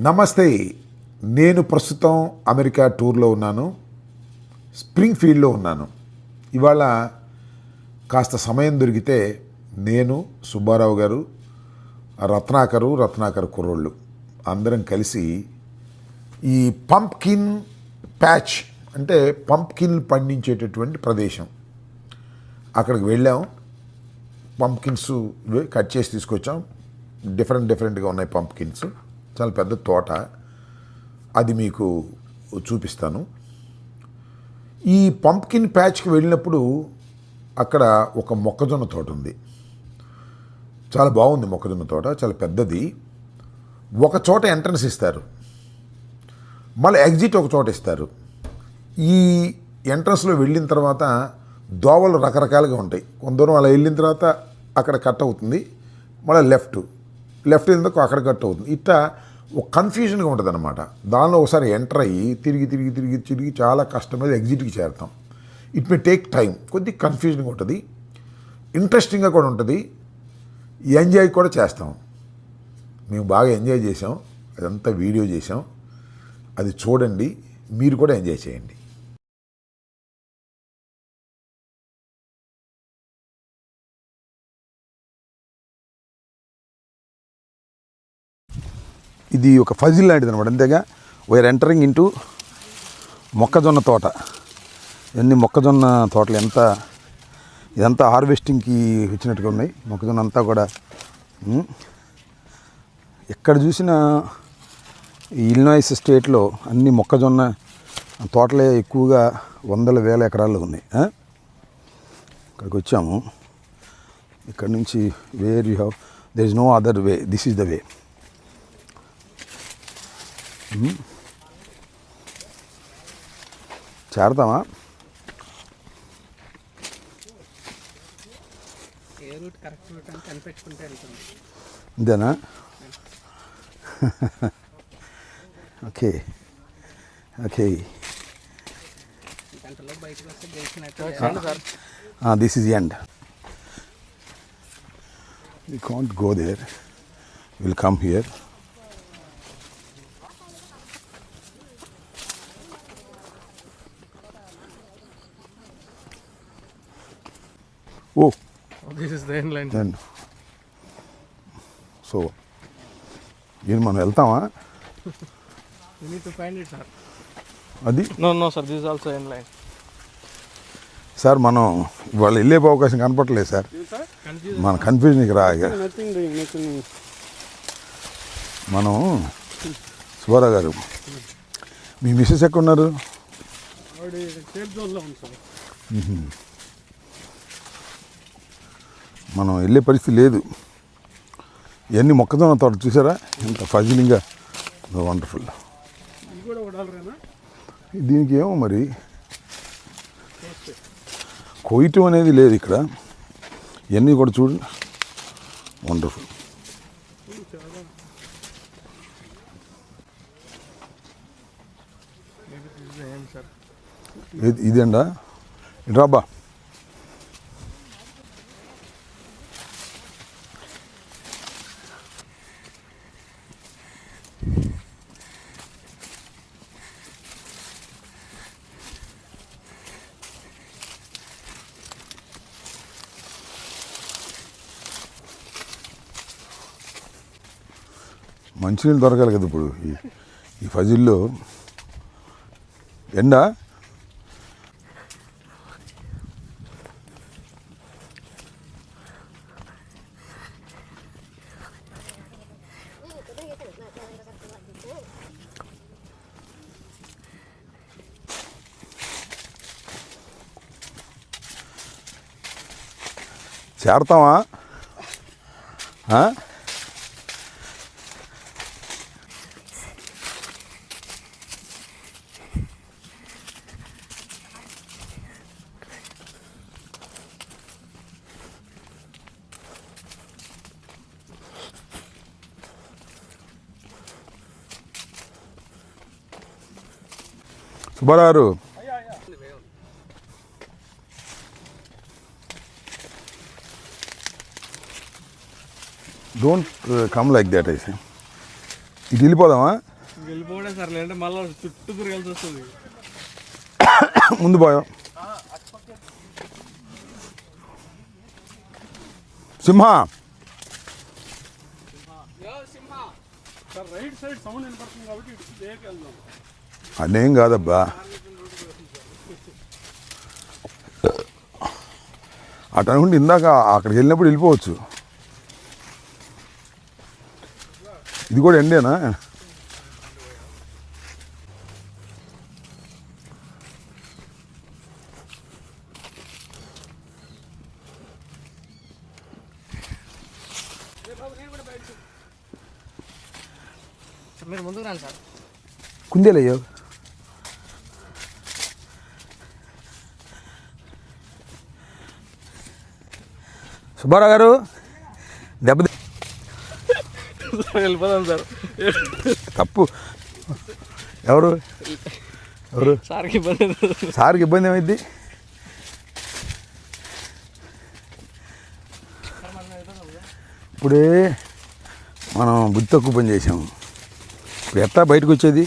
నమస్తే నేను ప్రస్తుతం అమెరికా టూర్లో ఉన్నాను స్ప్రింగ్ ఫీల్డ్లో ఉన్నాను. ఇవాళ కాస్త సమయం దొరికితే నేను సుబ్బారావు గారు రత్నాకరు రత్నాకర్ కుర్రోళ్ళు అందరం కలిసి ఈ పంప్కిన్ ప్యాచ్ అంటే పంప్కిన్ పండించేటటువంటి ప్రదేశం. అక్కడికి వెళ్ళాం పంప్కిన్స్ కట్ చేసి తీసుకొచ్చాం. డిఫరెంట్ డిఫరెంట్గా ఉన్నాయి పంప్కిన్స్. చాలా పెద్ద తోట. అది మీకు చూపిస్తాను. ఈ పంప్కిన్ ప్యాచ్కి వెళ్ళినప్పుడు అక్కడ ఒక మొక్కజొన్న తోట ఉంది. చాలా బాగుంది మొక్కజొన్న తోట చాలా పెద్దది. ఒక చోట ఎంట్రన్స్ ఇస్తారు. మళ్ళీ ఎగ్జిట్ ఒక చోట ఇస్తారు. ఈ ఎంట్రన్స్లో వెళ్ళిన తర్వాత దోవలు రకరకాలుగా ఉంటాయి. కొంత దూరం అలా వెళ్ళిన తర్వాత అక్కడ కట్ అవుతుంది. మళ్ళీ లెఫ్ట్ లెఫ్ట్ ఎందుకు అక్కడ కట్ అవుతుంది. ఇట్లా ఒక కన్ఫ్యూజన్గా ఉంటుంది అనమాట దానిలో ఒకసారి ఎంటర్ అయ్యి తిరిగి తిరిగి తిరిగి తిరిగి చాలా కష్టమైన ఎగ్జిట్కి చేరుతాం. ఇట్ మే టేక్ టైం కొద్ది కన్ఫ్యూజన్గా ఉంటుంది. ఇంట్రెస్టింగ్గా కూడా ఉంటుంది. ఎంజాయ్ కూడా చేస్తాం. మేము బాగా ఎంజాయ్ చేసాం అదంతా వీడియో చేసాం అది చూడండి. మీరు కూడా ఎంజాయ్ చేయండి. ఇది ఒక ఫజిల్ లాంటిది అనమాట అంతేగా వైఆర్ ఎంటరింగ్ ఇంటూ మొక్కజొన్న తోట. ఇవన్నీ మొక్కజొన్న తోటలు ఎంత ఇదంతా హార్వెస్టింగ్కి వచ్చినట్టుగా ఉన్నాయి. మొక్కజొన్న అంతా కూడా ఎక్కడ చూసినా ఈ ఇల్నాయిస్ స్టేట్లో అన్ని మొక్కజొన్న తోటలే ఎక్కువగా వందల వేల ఎకరాల్లో ఉన్నాయి. ఇక్కడికి వచ్చాము. ఇక్కడ నుంచి where you have there is no other way this is the way చేరతామా? ఏ రూట్ కరెక్ట్ రూట్ అని కనిపెట్టుకుంటే వెళ్తుంది ఇంతేనా okay. Okay. This is end we can't go there will come here oh this is the end line then so దీన్ని మనం వెళ్తామా? You need to find it sir అది? No no sir this also end line sir మనం ఇవాళ వెళ్ళే అవకాశం కనపట్లేదు sir. మన కన్ఫ్యూజన్కి రా మనం సుబ్బారావు గారు మీ మిస్సెస్ ఎక్కడ మనం వెళ్ళే పరిస్థితి లేదు. ఇవన్నీ మొక్కజొన్న తోట చూసారా? ఎంత ఫజిలింగ్గా. వండర్ఫుల్. దీనికి ఏమో మరి కొయ్యటం అనేది లేదు ఇక్కడ. ఇవన్నీ కూడా చూడు. వండర్ఫుల్. ఇది ఇదేండా ఇటు మంచినీళ్ళు దొరకాలి కదా ఇప్పుడు. ఈ ఈ ఫజిల్లో ఎండా? చేరతామా Subbarao don't come like that అయితే ఇటు వెళ్ళిపోదామా? వెళ్ళిపోవడే సార్ లేదంటే మళ్ళీ చుట్టూ తిరగాల్సి వస్తుంది. ముందు పోయాం సింహ! రైట్ సైడ్ సౌండ్ వినపడుతుంది కాబట్టి అదేం కాదబ్బా. అటు అనుకుంటే ఇందాక అక్కడికి వెళ్ళినప్పుడు వెళ్ళిపోవచ్చు. ఇది కూడా ఎండేనా? మీరు ముందుకు రండి సార్. కుందేలయ్యో. సుబ్బారావు గారు దెబ్బ వెళ్ళిపోదాం సార్. తప్పు. ఎవరు? ఎవరు? సార్కి ఇబ్బంది. సార్కి ఇబ్బంది ఏమైంది? ఇప్పుడే మనం బుద్ధి తక్కువ పని చేసాము ఇప్పుడు ఎట్లా బయటకు వచ్చేది?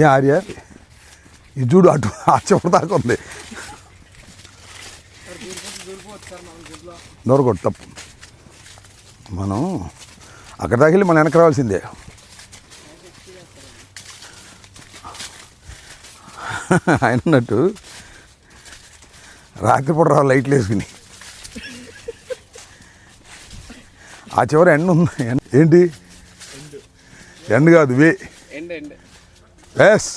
ఏ ఆర్య? ఇది చూడు అటు ఆ చివరి దాకా ఉంది. దొరకొట్టు తప్పు మనం అక్కడ దాకా వెళ్ళి మనం వెనక రావాల్సిందే. ఆయన అన్నట్టు రాత్రిపూట రావాలి లైట్లు వేసుకుని. ఆ చివర ఎండ ఉంది. ఏంటి? ఎండ కాదు way. Yes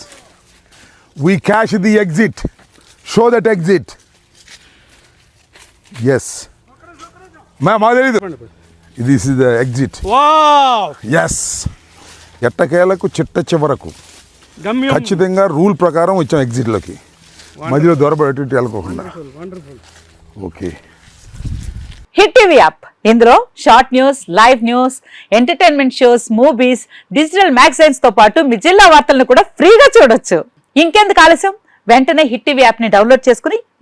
we cash the exit show that exit yes మా తెలీదు. This is the exit wow yes ఎట్టకేలకు చిట్ట చివరకు. గమ్యం. ఖచ్చితంగా రూల్ ప్రకారం వచ్చాం ఎగ్జిట్లోకి. మధ్యలో దొరబడి ఇటు వెళ్ళకోకుండా. Wonderful okay Hit TV app. ఇందులో short news live news entertainment shows movies digital మ్యాగజైన్స్తో పాటు మీ జిల్లా వార్తలను కూడా ఫ్రీగా చూడొచ్చు. ఇంకెందుకు ఆలస్యం? వెంటనే హిట్ టీవీ యాప్ని డౌన్లోడ్ చేసుకుని